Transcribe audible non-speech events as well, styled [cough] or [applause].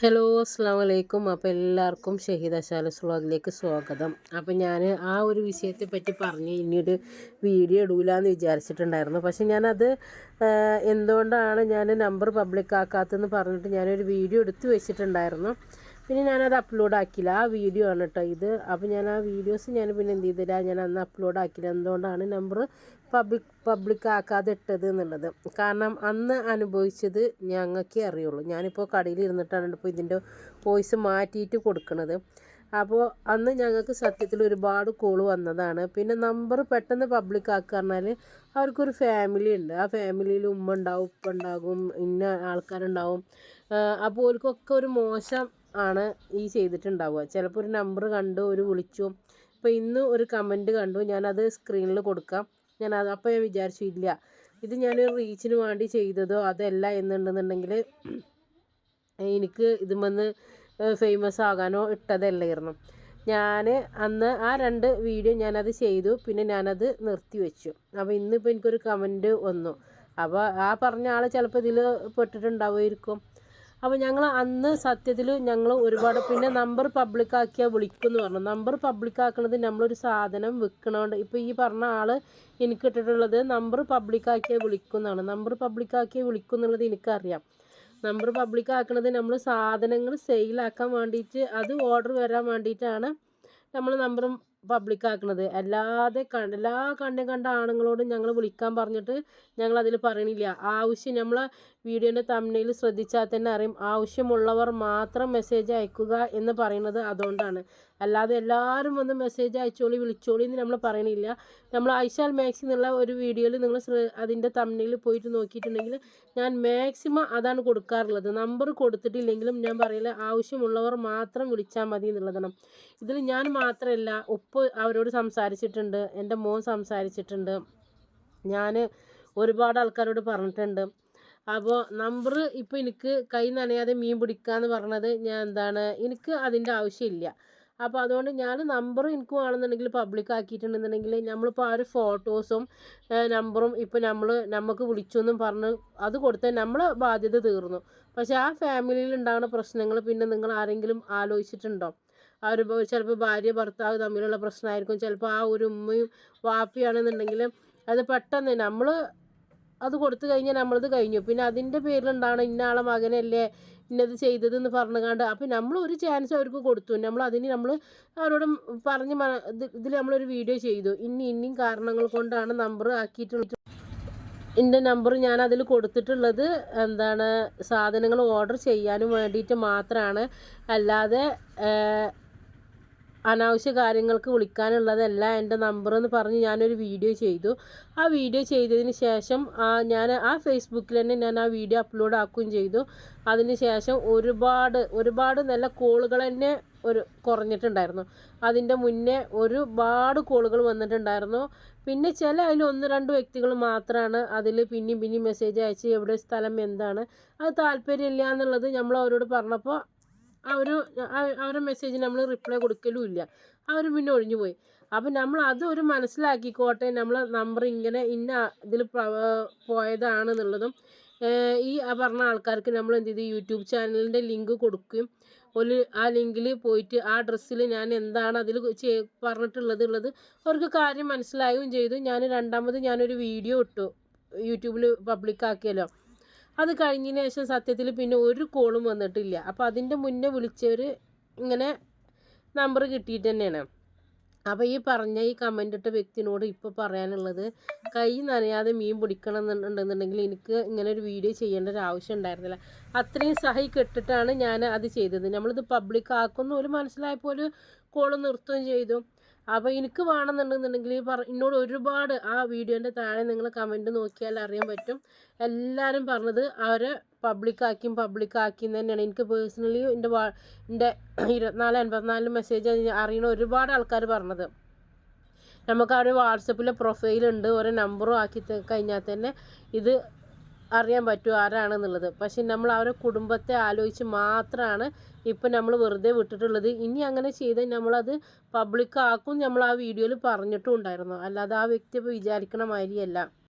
Hello അസ്സാം വലൈക്കും അപ്പോൾ എല്ലാവർക്കും ഷഹീദ് അശാല വ്ളോഗിലേക്ക് സ്വാഗതം. അപ്പോൾ ഞാൻ ആ ഒരു വിഷയത്തെ പറ്റി പറഞ്ഞ് ഇനിയൊരു വീഡിയോ ഇടൂലെന്ന് വിചാരിച്ചിട്ടുണ്ടായിരുന്നു. പക്ഷെ ഞാനത് എന്തുകൊണ്ടാണ് ഞാൻ നമ്പർ പബ്ലിക് ആക്കാത്തതെന്ന് പറഞ്ഞിട്ട് ഞാനൊരു വീഡിയോ എടുത്തു വെച്ചിട്ടുണ്ടായിരുന്നു. പിന്നെ ഞാനത് അപ്ലോഡ് ആക്കില്ല. ആ വീഡിയോ ആണ് കേട്ടോ ഇത്. അപ്പോൾ ഞാൻ ആ വീഡിയോസ് ഞാൻ പിന്നെ എന്ത് ചെയ്തില്ല. ഞാൻ അന്ന് അപ്ലോഡ് ആക്കില്ല. എന്തുകൊണ്ടാണ് നമ്പർ പബ്ലിക് പബ്ലിക് ആക്കാതെ ഇട്ടത് എന്നുള്ളത്. കാരണം അന്ന് അനുഭവിച്ചത് ഞങ്ങൾക്കേ അറിയുള്ളൂ. ഞാനിപ്പോൾ കടയിൽ ഇരുന്നിട്ടാണ് ഇപ്പോൾ ഇതിന്റെ വോയിസ് മാറ്റിയിട്ട് കൊടുക്കുന്നത് അപ്പോൾ അന്ന് ഞങ്ങൾക്ക് സത്യത്തിൽ ഒരുപാട് കോൾ വന്നതാണ്. പിന്നെ നമ്പർ പെട്ടെന്ന് പബ്ലിക് ആക്കുക പറഞ്ഞാൽ അവർക്കൊരു ഫാമിലി ഉണ്ട്. ആ ഫാമിലിയിൽ ഉമ്മ ഉണ്ടാവും ഉപ്പ ഉണ്ടാകും ഇന്ന ആൾക്കാരുണ്ടാവും. അപ്പോൾ അവർക്കൊക്കെ ഒരു മോശം ആണ് ഈ ചെയ്തിട്ടുണ്ടാവുക. ചിലപ്പോൾ ഒരു നമ്പർ കണ്ടു ഒരു വിളിച്ചു. ഇപ്പോൾ ഇന്ന് ഒരു കമന്റ് കണ്ടു. ഞാനത് സ്ക്രീനിൽ കൊടുക്കാം. ഞാൻ അത് അപ്പോൾ ഞാൻ വിചാരിച്ചു ഇല്ല. ഇത് ഞാൻ റീച്ചിന് വേണ്ടി ചെയ്തതോ അതല്ല എന്നുണ്ടെന്നുണ്ടെങ്കിൽ എനിക്ക് ഇതുമെന്ന് ഫേമസ് ആകാനോ ഇട്ടതല്ലായിരുന്നു. ഞാൻ അന്ന് ആ രണ്ട് വീഡിയോ ഞാനത് ചെയ്തു. പിന്നെ ഞാനത് നിർത്തി വെച്ചു. അപ്പോൾ ഇന്നിപ്പോൾ എനിക്കൊരു കമന്റ് വന്നു. അപ്പോൾ ആ പറഞ്ഞ ആൾ ചിലപ്പോൾ ഇതിൽ പെട്ടിട്ടുണ്ടാവുമായിരിക്കും. അപ്പോൾ ഞങ്ങൾ അന്ന് സത്യത്തിൽ ഞങ്ങൾ ഒരുപാട് പിന്നെ നമ്പർ പബ്ലിക്കാക്കിയാൽ വിളിക്കുമെന്ന് പറഞ്ഞു. നമ്പർ പബ്ലിക്കാക്കുന്നത് നമ്മളൊരു സാധനം വിൽക്കണോണ്ട് ഇപ്പോൾ ഈ പറഞ്ഞ ആൾ എനിക്ക് ഇട്ടിട്ടുള്ളത് നമ്പർ പബ്ലിക്കാക്കിയാൽ വിളിക്കുന്നതാണ് നമ്പർ പബ്ലിക്കാക്കിയാൽ വിളിക്കും എന്നുള്ളത് എനിക്കറിയാം. നമ്പർ പബ്ലിക്കാക്കുന്നത് നമ്മൾ സാധനങ്ങൾ സെയിലാക്കാൻ വേണ്ടിയിട്ട് അത് ഓർഡർ വരാൻ വേണ്ടിയിട്ടാണ് നമ്മൾ നമ്പറും പബ്ലിക് ആക്കണത്. അല്ലാതെ എല്ലാ കണ്ടും കണ്ട ആണുങ്ങളോടും ഞങ്ങൾ വിളിക്കാൻ പറഞ്ഞിട്ട് ഞങ്ങൾ അതിൽ പറയണില്ല. ആവശ്യം നമ്മളെ വീഡിയോന്റെ തമ്മനയിൽ ശ്രദ്ധിച്ചാൽ തന്നെ അറിയും. ആവശ്യമുള്ളവർ മാത്രം മെസ്സേജ് അയക്കുക എന്ന് പറയുന്നത് അതുകൊണ്ടാണ്. അല്ലാതെ എല്ലാവരും വന്ന് മെസ്സേജ് അയച്ചോളി വിളിച്ചോളി എന്ന് നമ്മൾ പറയണില്ല. നമ്മൾ ഐശാൽ മാക്സ് എന്നുള്ള ഒരു വീഡിയോയിൽ നിങ്ങൾ അതിന്റെ തമ്മനയിൽ പോയിട്ട് നോക്കിയിട്ടുണ്ടെങ്കിൽ ഞാൻ മാക്സിമം അതാണ് കൊടുക്കാറുള്ളത്. നമ്പർ കൊടുത്തിട്ടില്ലെങ്കിലും ഞാൻ പറയില്ല ആവശ്യമുള്ളവർ മാത്രം വിളിച്ചാൽ മതി എന്നുള്ളതാണ്. ഇതിൽ ഞാൻ മാത്രമല്ല ഉപ്പ് അവരോട് സംസാരിച്ചിട്ടുണ്ട് എന്റെ മോൻ സംസാരിച്ചിട്ടുണ്ട് ഞാൻ ഒരുപാട് ആൾക്കാരോട് പറഞ്ഞിട്ടുണ്ട്. അപ്പോൾ നമ്പർ ഇപ്പോൾ എനിക്ക് കൈ നനയാതെ മീൻ പിടിക്കാന്ന് പറഞ്ഞത് ഞാൻ എന്താണ് എനിക്ക് അതിന്റെ ആവശ്യമില്ല. അപ്പോൾ അതുകൊണ്ട് ഞാൻ നമ്പർ എനിക്ക് വേണമെന്നുണ്ടെങ്കിൽ പബ്ലിക് ആക്കിയിട്ടുണ്ടെന്നുണ്ടെങ്കിൽ നമ്മളിപ്പോൾ ആ ഒരു ഫോട്ടോസും നമ്പറും ഇപ്പോൾ നമ്മൾ നമുക്ക് വിളിച്ചു എന്നും പറഞ്ഞ് അത് കൊടുത്താൽ നമ്മൾ ബാധ്യത തീർന്നു. പക്ഷേ ആ ഫാമിലിയിൽ ഉണ്ടാകുന്ന പ്രശ്നങ്ങൾ പിന്നെ നിങ്ങൾ ആരെങ്കിലും ആലോചിച്ചിട്ടുണ്ടോ? ഒരു ചിലപ്പോൾ ഭാര്യ ഭർത്താവ് തമ്മിലുള്ള പ്രശ്നമായിരിക്കും ചിലപ്പോൾ ആ ഒരു ഉമ്മയും വാപ്പിയാണെന്നുണ്ടെങ്കിൽ അത് പെട്ടെന്ന് നമ്മൾ അത് കൊടുത്തു കഴിഞ്ഞാൽ നമ്മളത് കഴിഞ്ഞു. പിന്നെ അതിന്റെ പേരിലുണ്ടാണ് ഇന്ന ആളെ മകനല്ലേ ഇന്നത് ചെയ്തതെന്ന് പറഞ്ഞുകൊണ്ട് അപ്പം നമ്മൾ ഒരു ചാൻസ് അവർക്ക് കൊടുത്തു. നമ്മൾ അതിന് നമ്മൾ അവരോട് പറഞ്ഞ് ഇതിൽ നമ്മളൊരു വീഡിയോ ചെയ്തു. ഇനി ഇനിയും കാരണങ്ങൾ കൊണ്ടാണ് നമ്പർ ആക്കിയിട്ടുള്ളത്. എന്റെ നമ്പർ ഞാൻ അതിൽ കൊടുത്തിട്ടുള്ളത് എന്താണ് സാധനങ്ങൾ ഓർഡർ ചെയ്യാനും വേണ്ടിയിട്ട് മാത്രമാണ് അല്ലാതെ അനാവശ്യ കാര്യങ്ങൾക്ക് വിളിക്കാനുള്ളതല്ല എന്റെ നമ്പർ എന്ന് പറഞ്ഞ് ഞാനൊരു വീഡിയോ ചെയ്തു. ആ വീഡിയോ ചെയ്തതിന് ശേഷം ഞാൻ ആ ഫേസ്ബുക്കിൽ തന്നെ ഞാൻ ആ വീഡിയോ അപ്ലോഡ് ആക്കുകയും ചെയ്തു. അതിന് ശേഷം ഒരുപാട് ഒരുപാട് നല്ല കോളുകൾ തന്നെ ഒരു കുറഞ്ഞിട്ടുണ്ടായിരുന്നു. അതിന്റെ മുന്നേ ഒരുപാട് കോളുകൾ വന്നിട്ടുണ്ടായിരുന്നു. പിന്നെ ചില അതിൽ ഒന്ന് രണ്ട് വ്യക്തികൾ മാത്രമാണ് അതിൽ പിന്നെയും പിന്നെയും മെസ്സേജ് അയച്ച് എവിടെ സ്ഥലം എന്താണ് അത് താല്പര്യമില്ല എന്നുള്ളത് നമ്മൾ അവരോട് പറഞ്ഞപ്പോൾ അവർ അവരുടെ മെസ്സേജ് നമ്മൾ റിപ്ലൈ കൊടുക്കലുമില്ല. അവർ പിന്നെ ഒഴിഞ്ഞു പോയി. അപ്പം നമ്മൾ അത് ഒരു മനസ്സിലാക്കിക്കോട്ടെ. നമ്മൾ നമ്പർ ഇങ്ങനെ ഇന്ന ഇതിൽ പോയതാണെന്നുള്ളതും ഈ ആ പറഞ്ഞ ആൾക്കാർക്ക് നമ്മൾ എന്ത് ചെയ്തു? യൂട്യൂബ് ചാനലിന്റെ ലിങ്ക് കൊടുക്കുകയും ഒരു ആ ലിങ്കിൽ പോയിട്ട് ആ ഡ്രസ്സിൽ ഞാൻ എന്താണ് അതിൽ പറഞ്ഞിട്ടുള്ളത് ഉള്ളത് അവർക്ക് കാര്യം മനസ്സിലാവുകയും ചെയ്തു. ഞാൻ രണ്ടാമത് ഞാനൊരു വീഡിയോ ഇട്ടു. യൂട്യൂബിൽ പബ്ലിക് ആക്കിയല്ലോ. അത് കഴിഞ്ഞതിന് ശേഷം സത്യത്തിൽ പിന്നെ ഒരു കോളും വന്നിട്ടില്ല. അപ്പോൾ അതിന്റെ മുന്നേ വിളിച്ചവർ ഇങ്ങനെ നമ്പർ കിട്ടിയിട്ട് തന്നെയാണ്. അപ്പോൾ ഈ പറഞ്ഞ ഈ കമന്റ് ഇട്ട വ്യക്തിനോട് ഇപ്പോൾ പറയാനുള്ളത് കൈ നനയാതെ മീൻ പിടിക്കണം എന്നുണ്ടെന്നുണ്ടെങ്കിൽ എനിക്ക് ഇങ്ങനെ ഒരു വീഡിയോ ചെയ്യേണ്ട ഒരു ആവശ്യം ഉണ്ടായിരുന്നില്ല. അത്രയും സഹായി കെട്ടിട്ടാണ് ഞാൻ അത് ചെയ്തത്. നമ്മളിത് പബ്ലിക് ആക്കുന്ന. ഒരു മനസ്സിലായപ്പോൾ ഒരു കോൾ നിർത്തുകയും ചെയ്തു. അപ്പോൾ എനിക്ക് വേണമെന്നുണ്ടെന്നുണ്ടെങ്കിൽ പറ എന്നോട് ഒരുപാട് ആ വീഡിയോന്റെ താഴെ നിങ്ങൾ കമന്റ് നോക്കിയാൽ അറിയാൻ പറ്റും. എല്ലാവരും പറഞ്ഞത് അവരെ പബ്ലിക്കാക്കിയും പബ്ലിക്കാക്കിയും തന്നെയാണ്. എനിക്ക് പേഴ്സണലി എന്റെ വാ എന്റെ [clears throat] ഇരുപത്തിനാല് എൺപത്തിനാല് മെസ്സേജ് അറിയണ ഒരുപാട് ആൾക്കാർ പറഞ്ഞത്. നമുക്ക് ഒരു വാട്സപ്പിലെ പ്രൊഫൈലുണ്ട് ഓരോ നമ്പറും ആക്കി കഴിഞ്ഞാൽ തന്നെ ഇത് അറിയാൻ പറ്റും ആരാണെന്നുള്ളത്. പക്ഷെ നമ്മൾ അവരെ കുടുംബത്തെ ആലോചിച്ച് മാത്രമാണ് ഇപ്പം നമ്മൾ വെറുതെ വിട്ടിട്ടുള്ളത്. ഇനി അങ്ങനെ ചെയ്താൽ നമ്മളത് പബ്ലിക്കാക്കും നമ്മൾ ആ വീഡിയോയിൽ പറഞ്ഞിട്ടും ഉണ്ടായിരുന്നു. അല്ലാതെ ആ വ്യക്തി ഇപ്പോൾ വിചാരിക്കണ മാതിരിയല്ല.